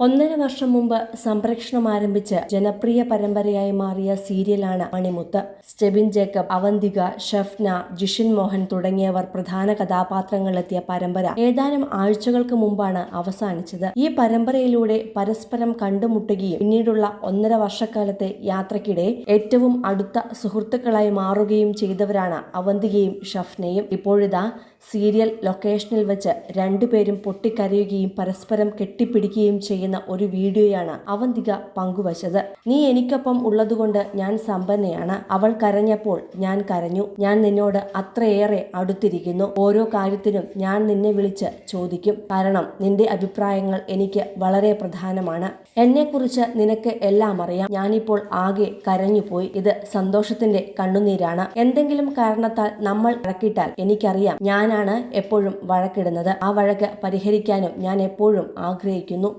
ഒന്നര വർഷം മുമ്പ് സംപ്രേഷണം ആരംഭിച്ച് ജനപ്രിയ പരമ്പരയായി മാറിയ സീരിയലാണ് മണിമുത്ത്. സ്റ്റെബിൻ ജേക്കബ് അവന്തിക ഷഫ്ന ജിഷിൻ മോഹൻ തുടങ്ങിയവർ പ്രധാന കഥാപാത്രങ്ങളെത്തിയ പരമ്പര. ഏതാനും ആഴ്ചകൾക്ക് മുമ്പാണ് അവസാനിച്ചത്. ഈ പരമ്പരയിലൂടെ പരസ്പരം കണ്ടുമുട്ടുകയും പിന്നീടുള്ള ഒന്നര വർഷക്കാലത്തെ യാത്രക്കിടെ ഏറ്റവും അടുത്ത സുഹൃത്തുക്കളായി മാറുകയും ചെയ്തവരാണ് അവന്തികയും ഷഫ്നയും. ഇപ്പോഴിതാ സീരിയൽ ലൊക്കേഷനിൽ വെച്ച് രണ്ടുപേരും പൊട്ടിക്കരയുകയും പരസ്പരം കെട്ടിപ്പിടിക്കുകയും ചെയ്യുന്ന ഒരു വീഡിയോയാണ് അവന്തിക പങ്കുവച്ചത്. നീ എനിക്കൊപ്പം ഉള്ളതുകൊണ്ട് ഞാൻ സമ്പന്നയാണ്. അവൾ കരഞ്ഞപ്പോൾ ഞാൻ കരഞ്ഞു. ഞാൻ നിന്നോട് അത്രയേറെ അടുത്തിരിക്കുന്നു. ഓരോ കാര്യത്തിനും ഞാൻ നിന്നെ വിളിച്ച് ചോദിക്കും. കാരണം നിന്റെ അഭിപ്രായങ്ങൾ എനിക്ക് വളരെ പ്രധാനമാണ്. എന്നെക്കുറിച്ച് നിനക്ക് എല്ലാം അറിയാം. ഞാനിപ്പോൾ ആകെ കരഞ്ഞുപോയി. ഇത് സന്തോഷത്തിന്റെ കണ്ണുനീരാണ്. എന്തെങ്കിലും കാരണത്താൽ നമ്മൾ വഴക്കിട്ടാൽ എനിക്കറിയാം. ഞാനാണ് എപ്പോഴും വഴക്കിടുന്നത്. ആ വഴക്ക് പരിഹരിക്കാനും ഞാൻ എപ്പോഴും ആഗ്രഹിക്കുന്നു.